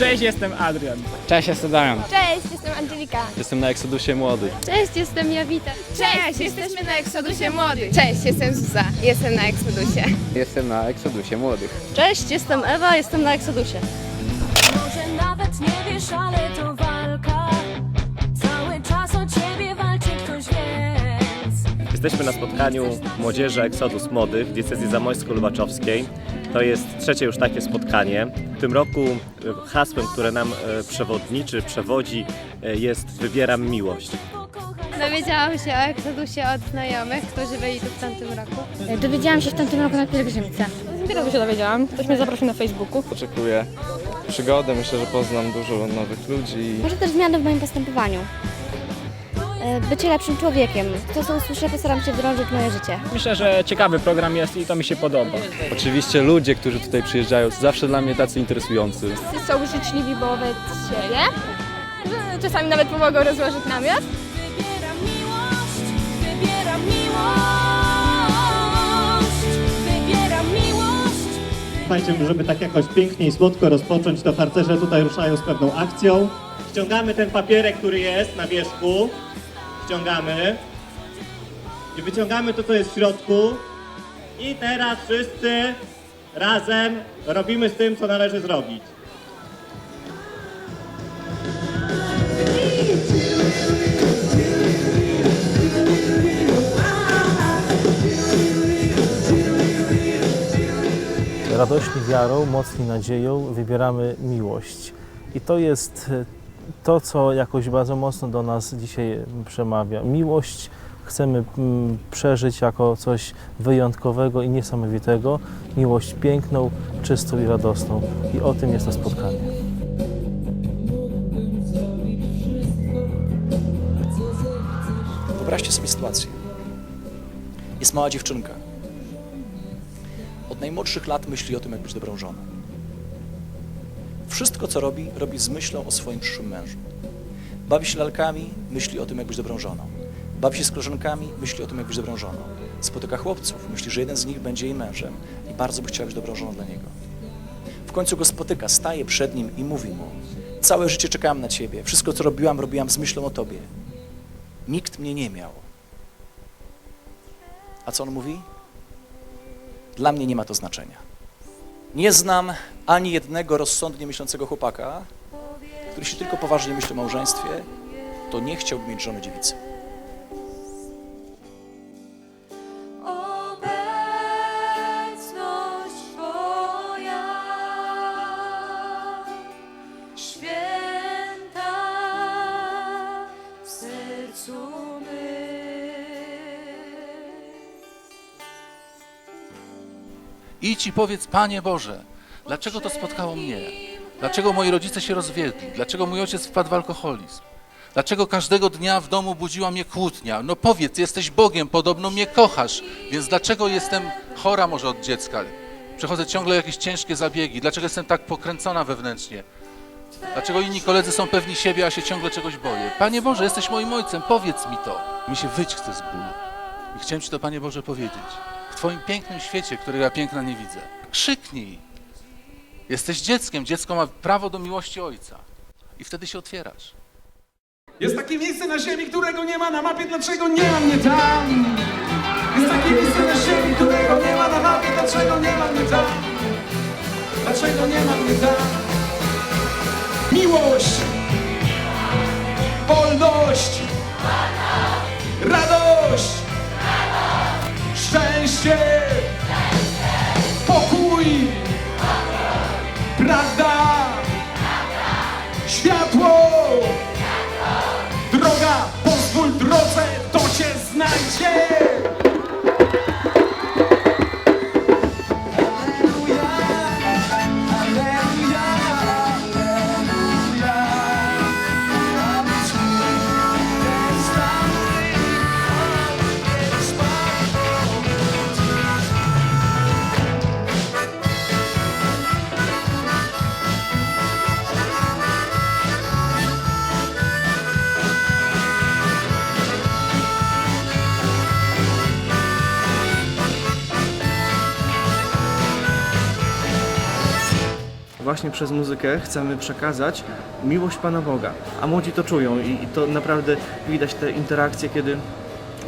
Cześć, jestem Adrian. Cześć, jestem Damian. Cześć, jestem Angelika. Jestem na Eksodusie Młody. Cześć, jestem Jowita. Cześć, jesteśmy na Eksodusie Młodych. Cześć, jestem Zuza, jestem na Eksodusie. Jestem na Eksodusie Młodych. Cześć, jestem Ewa, jestem na Eksodusie. Może nawet nie wiesz, ale to walka. Cały czas o ciebie walczy ktoś więc. Jesteśmy na spotkaniu Młodzieży Eksodus Młodych w diecezji zamojsko-lubaczowskiej. To jest trzecie już takie spotkanie. W tym roku e, hasłem, które nam e, przewodniczy, przewodzi e, jest Wybieram miłość. Dowiedziałam się o Eksodusie od znajomych, którzy byli tu w tamtym roku. Dowiedziałam się w tamtym roku na pielgrzymce. Dopiero się dowiedziałam. Ktoś mnie zaprosił na Facebooku. Oczekuję przygody, myślę, że poznam dużo nowych ludzi. Może też zmiany w moim postępowaniu. Bycie lepszym człowiekiem. To, co usłyszę, postaram się wdrożyć w moje życie. Myślę, że ciekawy program jest i to mi się podoba. Oczywiście ludzie, którzy tutaj przyjeżdżają, są zawsze dla mnie tacy interesujący. Są życzliwi wobec siebie. Czasami nawet pomogą rozłożyć namiot. Wybieram miłość, wybieram miłość, wybieram miłość. Słuchajcie, żeby tak jakoś pięknie i słodko rozpocząć, to harcerze tutaj ruszają z pewną akcją. Ściągamy ten papierek, który jest na wierzchu. Ściągamy. I wyciągamy to, co jest w środku. I teraz wszyscy razem robimy z tym, co należy zrobić. radośni wiarą, mocni nadzieją wybieramy miłość. I to jest to, co jakoś bardzo mocno do nas dzisiaj przemawia. Miłość chcemy mm, przeżyć jako coś wyjątkowego i niesamowitego. Miłość piękną, czystą i radosną. I o tym jest to spotkanie. Wyobraźcie sobie sytuację. Jest mała dziewczynka. Od najmłodszych lat myśli o tym, jak być dobrą żoną. Wszystko, co robi, robi z myślą o swoim przyszłym mężu. Bawi się lalkami, myśli o tym, jak być dobrą żoną. Bawi się z koleżankami, myśli o tym, jak być dobrą żoną. Spotyka chłopców, myśli, że jeden z nich będzie jej mężem i bardzo by chciała być dobrą żoną dla niego. W końcu go spotyka, staje przed nim i mówi mu: Całe życie czekałam na ciebie, wszystko, co robiłam, robiłam z myślą o tobie. Nikt mnie nie miał. A co on mówi? Dla mnie nie ma to znaczenia. Nie znam ani jednego rozsądnie myślącego chłopaka, który się tylko poważnie myśli o małżeństwie, to nie chciałby mieć żony dziewicy. Obecność I powiedz, Panie Boże, dlaczego to spotkało mnie? Dlaczego moi rodzice się rozwiedli? Dlaczego mój ojciec wpadł w alkoholizm? Dlaczego każdego dnia w domu budziła mnie kłótnia? No powiedz, jesteś Bogiem, podobno mnie kochasz, więc dlaczego jestem chora może od dziecka? Przechodzę ciągle jakieś ciężkie zabiegi. Dlaczego jestem tak pokręcona wewnętrznie? Dlaczego inni koledzy są pewni siebie, a się ciągle czegoś boję? Panie Boże, jesteś moim ojcem, powiedz mi to. Mi się wyć chce z bólu. I chciałem Ci to, Panie Boże, powiedzieć. Twoim pięknym świecie, którego ja piękna nie widzę. Krzyknij. Jesteś dzieckiem. Dziecko ma prawo do miłości ojca. I wtedy się otwierasz. Jest takie miejsce na ziemi, którego nie ma na mapie, dlaczego nie ma mnie tam? Jest takie miejsce na ziemi, którego nie ma na mapie, dlaczego nie ma mnie tam? Dlaczego nie ma mnie tam? Właśnie przez muzykę chcemy przekazać miłość Pana Boga. A młodzi to czują i, i to naprawdę widać te interakcje, kiedy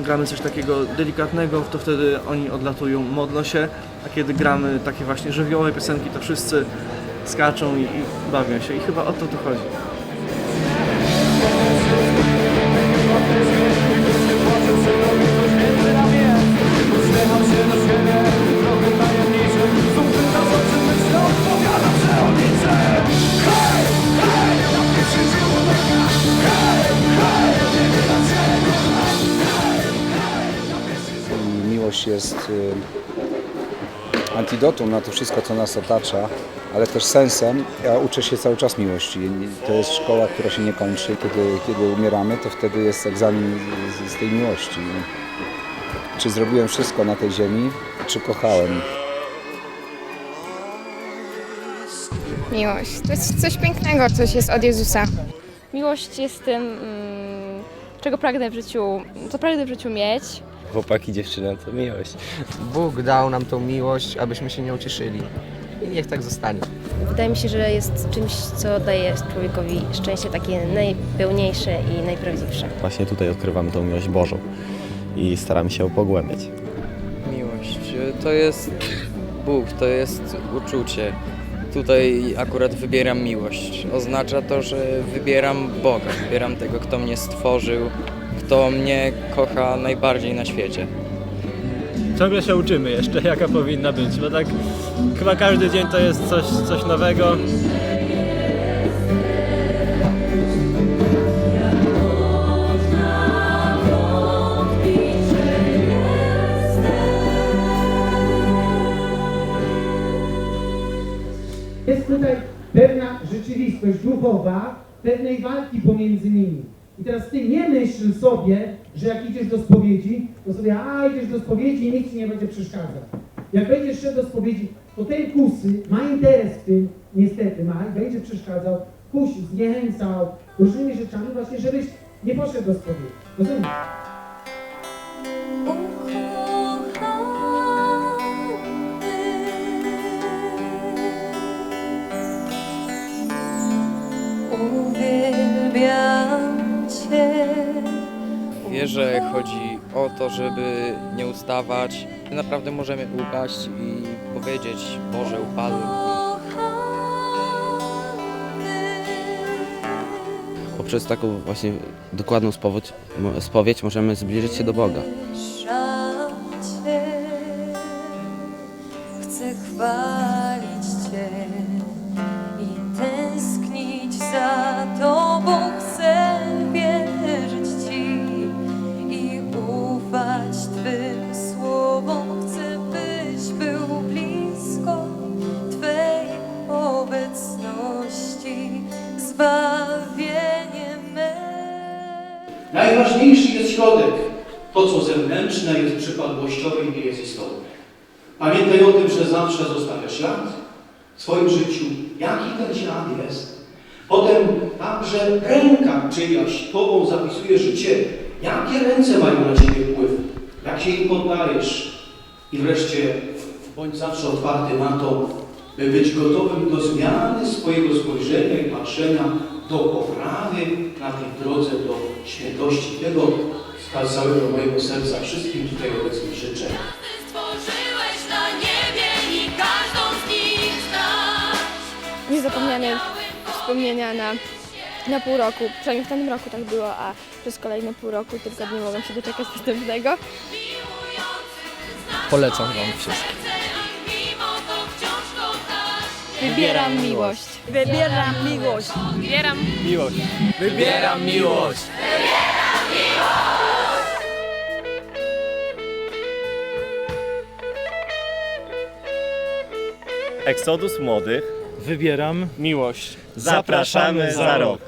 gramy coś takiego delikatnego, to wtedy oni odlatują, modlą się, a kiedy gramy takie właśnie żywiołowe piosenki, to wszyscy skaczą i, i bawią się i chyba o to tu chodzi. Miłość jest y, antidotum na to wszystko, co nas otacza, ale też sensem. Ja uczę się cały czas miłości. To jest szkoła, która się nie kończy. Kiedy, kiedy umieramy, to wtedy jest egzamin z, z tej miłości. Czy zrobiłem wszystko na tej ziemi, czy kochałem? Miłość. To jest coś pięknego, coś jest od Jezusa. Miłość jest tym, mm, czego pragnę w życiu, co pragnę w życiu mieć. Chłopaki, dziewczyny to miłość. Bóg dał nam tą miłość, abyśmy się nią cieszyli. I niech tak zostanie. Wydaje mi się, że jest czymś, co daje człowiekowi szczęście takie najpełniejsze i najprawdziwsze. Właśnie tutaj odkrywamy tą miłość Bożą i staramy się ją pogłębiać. Miłość to jest Bóg, to jest uczucie. Tutaj akurat wybieram miłość. Oznacza to, że wybieram Boga, wybieram tego, kto mnie stworzył, kto mnie kocha najbardziej na świecie. Ciągle się uczymy jeszcze, jaka powinna być, bo tak chyba każdy dzień to jest coś, coś nowego. Jest tutaj pewna rzeczywistość duchowa, pewnej walki pomiędzy nimi. I teraz ty nie myśl sobie, że jak idziesz do spowiedzi, to sobie, a idziesz do spowiedzi i nic ci nie będzie przeszkadzał. Jak będziesz szedł do spowiedzi, to ten kusy ma interes w tym, niestety ma, będzie przeszkadzał, kusił, zniechęcał różnymi rzeczami właśnie, żebyś nie poszedł do spowiedzi. Rozumiesz? Uwielbiam Cię. Wie, że chodzi o to, żeby nie ustawać. Naprawdę możemy upaść i powiedzieć, Boże, upadłem. Poprzez taką właśnie dokładną spowiedź, spowiedź możemy zbliżyć się do Boga. Najważniejszy jest środek. To, co zewnętrzne, jest przypadłościowe i nie jest istotne. Pamiętaj o tym, że zawsze zostawiasz ślad w swoim życiu. Jaki ten ślad jest? Potem także ręka czyjaś Tobą zapisuje życie. Jakie ręce mają na Ciebie wpływ? Jak się im poddajesz? I wreszcie bądź zawsze otwarty na to, by być gotowym do zmiany swojego spojrzenia i patrzenia, do poprawy na tej drodze do świętości. Tego z całego mojego serca wszystkim tutaj obecnym życzę. Niezapomniane wspomnienia na, na pół roku. Przynajmniej w tym roku tak było, a przez kolejne pół roku tylko nie mogłam się doczekać następnego. Polecam Wam wszystkim. Wybieram miłość. Wybieram miłość. Wybieram Miłość. Wybieram miłość! Eksodus Młodych. Wybieram miłość. Zapraszamy za rok.